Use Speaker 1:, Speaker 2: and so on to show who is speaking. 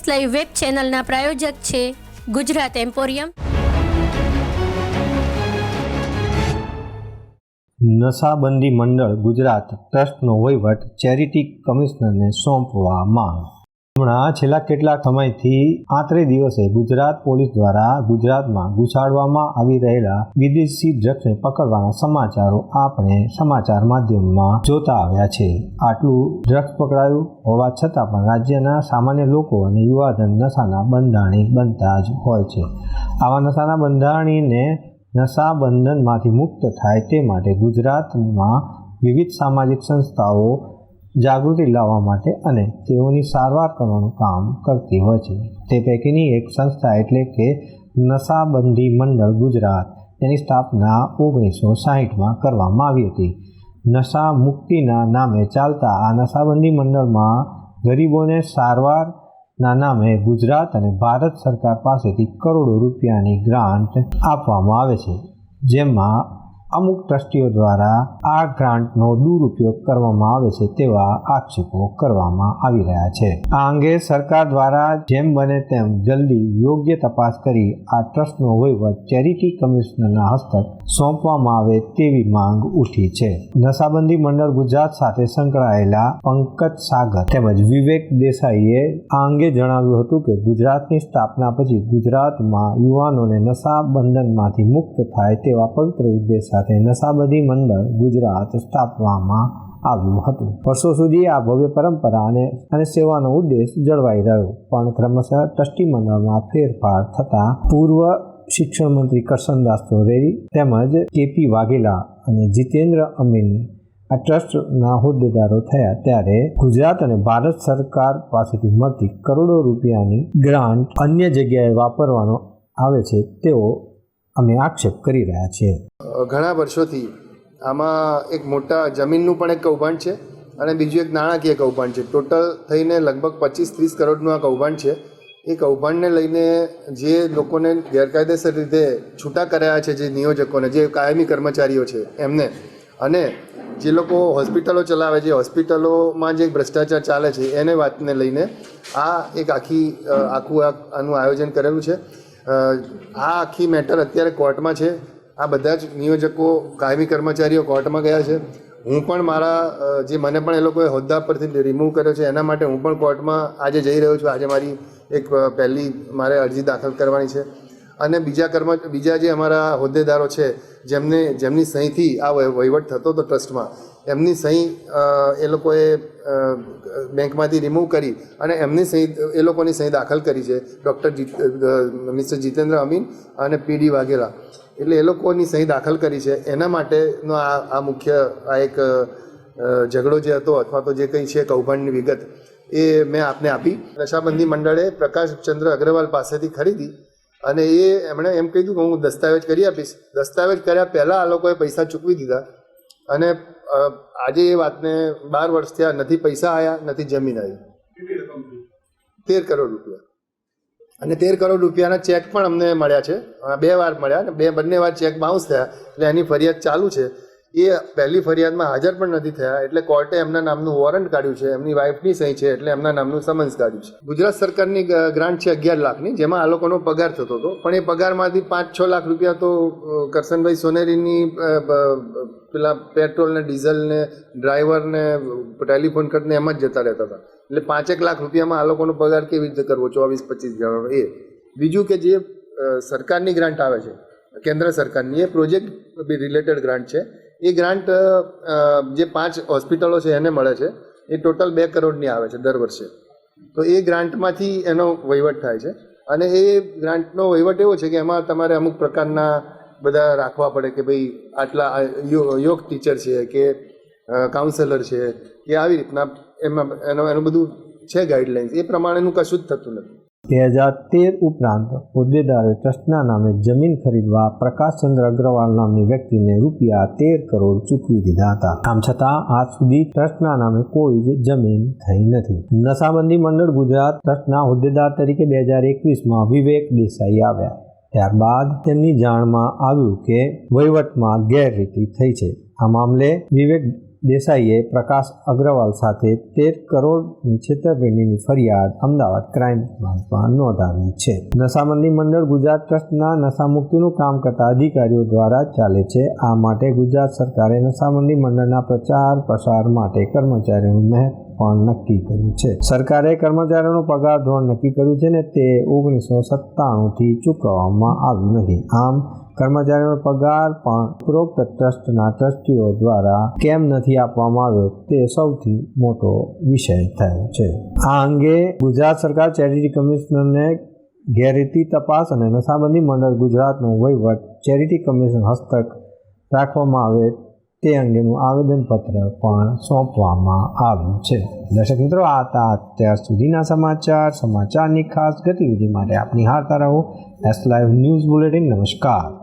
Speaker 1: S live web ચેનલના પ્રાયોજક છે Gujarat emporium.
Speaker 2: નશાબંધી મંડળ ગુજરાત ટ્રસ્ટનો વહીવટ ચેરિટી કમિશનરને સોંપવા માંગ હમણાં છેલ્લા કેટલાક સમયથી આત્રે દિવસે ગુજરાત પોલીસ દ્વારા ગુજરાતમાં ઘુસાડવામાં આવી રહેલા વિદેશી ડ્રગ્સને પકડવાના સમાચારો આપણે સમાચાર માધ્યમમાં જોતા આવ્યા છે. આટલું ડ્રગ્સ પકડાયું હોવા છતાં પણ રાજ્યના સામાન્ય લોકો અને યુવાધન નશાના બંધાણી બનતા જ હોય છે. આવા નશાના બંધાણીને નશા બંધનમાંથી મુક્ત થાય તે માટે ગુજરાતમાં વિવિધ સામાજિક સંસ્થાઓ જાગૃતિ લાવવા માટે અને તેઓની સારવાર કરવાનું કામ કરતી હોય છે. તે પૈકીની એક સંસ્થા એટલે કે નશાબંધી મંડળ ગુજરાત. તેની સ્થાપના ઓગણીસો સાહીઠમાં કરવામાં આવી હતી. નશા મુક્તિના નામે ચાલતા આ નશાબંધી મંડળમાં ગરીબોને સારવારના નામે ગુજરાત અને ભારત સરકાર પાસેથી કરોડો રૂપિયાની ગ્રાન્ટ આપવામાં આવે છે. જેમાં અમુક ટ્રસ્ટીઓ દ્વારા આ ગ્રાન્ટનો દુરુપયોગ કરવામાં આવે છે તેવા આક્ષેપો કરવામાં આવી રહ્યા છે. આ અંગે સરકાર દ્વારા જેમ બને તેમ જલ્દી યોગ્ય તપાસ કરી આ ટ્રસ્ટનો વહીવટ ચેરિટી કમિશનરના હસ્તક સોંપવામાં આવે તેવી માંગ ઉઠી છે. નશાબંધી મંડળ ગુજરાત સાથે સંકળાયેલા પંકજ સાગર તેમજ વિવેક દેસાઈએ આ અંગે જણાવ્યું હતું કે ગુજરાતની સ્થાપના પછી ગુજરાતમાં યુવાનોને નશા બંધનમાંથી મુક્ત થાય તેવા પવિત્ર ઉદ્દેશ સાથે નશાબંધી મંડળ ગુજરાત સ્થાપવામાં આવ્યું હતું. વર્ષો સુધી આ ભવ્ય પરંપરા અને અને સેવાનો ઉદ્દેશ જળવાઈ રહ્યો, પણ ક્રમશઃ ટ્રસ્ટી મંડળમાં ફેરફાર થતાં પૂર્વ શિક્ષણ મંત્રી કરશનદાસ ચોરેરી તેમજ કેપી વાઘેલા અને જીતેન્દ્ર અમીન આ ટ્રસ્ટના હોદ્દેદારો થયા ત્યારે ગુજરાત અને ભારત સરકાર પાસેથી મળતી કરોડો રૂપિયાની ગ્રાન્ટ અન્ય જગ્યાએ વાપરવાનો આવે છે તેવો અમે આક્ષેપ કરી રહ્યા છીએ
Speaker 3: ઘણા વર્ષોથી આમાં એક મોટા જમીનનું પણ એક કૌભાંડ છે અને બીજું એક નાણાકીય કૌભાંડ છે. ટોટલ થઈને લગભગ પચીસ ત્રીસ કરોડનું આ કૌભાંડ છે. એ કૌભાંડને લઈને જે લોકોને ગેરકાયદેસર રીતે છૂટા કરાયા છે જે નિયોજકોને, જે કાયમી કર્મચારીઓ છે એમને, અને જે લોકો હોસ્પિટલો ચલાવે છે, હોસ્પિટલોમાં જે ભ્રષ્ટાચાર ચાલે છે, એને વાતને લઈને આ એક આખી આખું આનું આયોજન કરેલું છે. આ આખી મેટર અત્યારે કોર્ટમાં છે. આ બધા જ નિયોજકો, કાયમી કર્મચારીઓ કોર્ટમાં ગયા છે. હું પણ મારા જે મને પણ એ લોકોએ હોદ્દા પરથી રિમૂવ કર્યો છે, એના માટે હું પણ કોર્ટમાં આજે જઈ રહ્યો છું. આજે મારી એક પહેલી મારે અરજી દાખલ કરવાની છે. અને બીજા કર્મ બીજા જે અમારા હોદ્દેદારો છે, જેમને, જેમની સહીથી આ વહ- વહીવટ થતો હતો ટ્રસ્ટમાં, એમની સહી એ લોકોએ બેંકમાંથી રિમૂવ કરી અને એમની સહી, એ લોકોની સહી દાખલ કરી છે, ડૉક્ટર મિસ્ટર જીતેન્દ્ર અમીન અને પીડી વાઘેલા. એટલે એ લોકોની સહી દાખલ કરી છે. એના માટેનો આ આ મુખ્ય, આ એક ઝઘડો જે હતો અથવા તો જે કંઈ છે કૌભાંડની વિગત, એ મેં આપને આપી. નશાબંધી મંડળે પ્રકાશચંદ્ર અગ્રવાલ પાસેથી ખરીદી અને એ એમણે એમ કીધું કે હું દસ્તાવેજ કરી આપીશ. દસ્તાવેજ કર્યા પહેલાં આ લોકોએ પૈસા ચૂકવી દીધા અને આજે એ વાતને બાર વર્ષ થયા, નથી પૈસા આવ્યા નથી જમીન આવી. તેર કરોડ રૂપિયા. અને તેર કરોડ રૂપિયાના ચેક પણ અમને મળ્યા છે. બે વાર મળ્યા અને બે, બંને વાર ચેક બાઉન્સ થયા. એટલે એની ફરિયાદ ચાલુ છે. એ પહેલી ફરિયાદમાં હાજર પણ નથી થયા, એટલે કોર્ટે એમના નામનું વોરંટ કાઢ્યું છે, એમની વાઇફની સહી છે, એટલે એમના નામનું સમન્સ કાઢ્યું છે. ગુજરાત સરકારની ગ્રાન્ટ છે અગિયાર લાખની, જેમાં આ લોકોનો પગાર થતો હતો. પણ એ પગારમાંથી પાંચ છ લાખ રૂપિયા તો કરશનભાઈ સોનેરીની પેલા પેટ્રોલ ને, ડીઝલ ને, ડ્રાઈવર ને, ટેલિફોન કટને એમ જ જતા રહેતા હતા. એટલે પાંચેક લાખ રૂપિયામાં આ લોકોનો પગાર કેવી રીતે કરવો? ચોવીસ, પચીસ હજાર એ. બીજું કે જે સરકારની ગ્રાન્ટ આવે છે, કેન્દ્ર સરકારની, એ પ્રોજેક્ટ રિલેટેડ ગ્રાન્ટ છે. એ ગ્રાન્ટ જે પાંચ હોસ્પિટલો છે એને મળે છે, એ ટોટલ બે કરોડની આવે છે દર વર્ષે. તો એ ગ્રાન્ટમાંથી એનો વહીવટ થાય છે. અને એ ગ્રાન્ટનો વહીવટ એવો છે કે એમાં તમારે અમુક પ્રકારના બધા રાખવા પડે કે ભાઈ આટલા યોગ ટીચર છે કે કાઉન્સેલર છે કે આવી રીતના એમાં, એનું એનું બધું છે ગાઈડલાઇન્સ એ પ્રમાણેનું કશું જ થતું નથી.
Speaker 2: બે હજાર તેર ઉપરાંત હોદ્દેદારે ટ્રસ્ટના નામે જમીન ખરીદવા પ્રકાશચંદ્ર અગ્રવાલ નામની વ્યક્તિને રૂપિયા તેર કરોડ ચૂકવી દીધા હતા. આમ છતાં આજ સુધી ટ્રસ્ટના નામે કોઈ જ જમીન થઈ નથી. નશાબંધી મંડળ ગુજરાત ટ્રસ્ટના હોદ્દેદાર તરીકે બે હજાર એકવીસમાં વિવેક દેસાઈ આવ્યા. ત્યારબાદ તેમની જાણમાં આવ્યું કે વહીવટમાં ગેરરીતિ થઈ છે. આ મામલે વિવેક દેસાઈએ પ્રકાશ અગ્રવાલ સાથે તેર કરોડની છેતરપિંડીની ફરિયાદ અમદાવાદ ક્રાઇમ બ્રાન્ચમાં નોંધાવી છે. નશાબંધી મંડળ ગુજરાત ટ્રસ્ટના નશામુક્તિનું કામ કરતા અધિકારીઓ દ્વારા ચાલે છે. આ માટે ગુજરાત સરકારે નશાબંધી મંડળના પ્રચાર પ્રસાર માટે કર્મચારીઓનું મહેક પણ નક્કી કર્યું છે. સરકારે કર્મચારીઓનો પગાર ધોરણ નક્કી કર્યું છે ને તે ઓગણીસો સત્તાણુંથી ચૂકવવામાં આવ્યું નથી. આમ કર્મચારીઓનો પગાર પણ ઉપરોક્ત ટ્રસ્ટના ટ્રસ્ટીઓ દ્વારા કેમ નથી આપવામાં આવ્યો તે સૌથી મોટો વિષય થયો છે. આ અંગે ગુજરાત સરકાર ચેરિટી કમિશનરને ગેરરીતિ તપાસ અને નશાબંધી મંડળ ગુજરાતનો વહીવટ ચેરિટી કમિશન હસ્તક રાખવામાં આવે તે અંગેનું આવેદનપત્ર પણ સોંપવામાં આવ્યું છે. દર્શક મિત્રો, આ હતા અત્યાર સુધીના સમાચાર. સમાચારની ખાસ ગતિવિધિ માટે આપની હારતા રહો. એસ લાઈવ ન્યૂઝ બુલેટિન નમસ્કાર.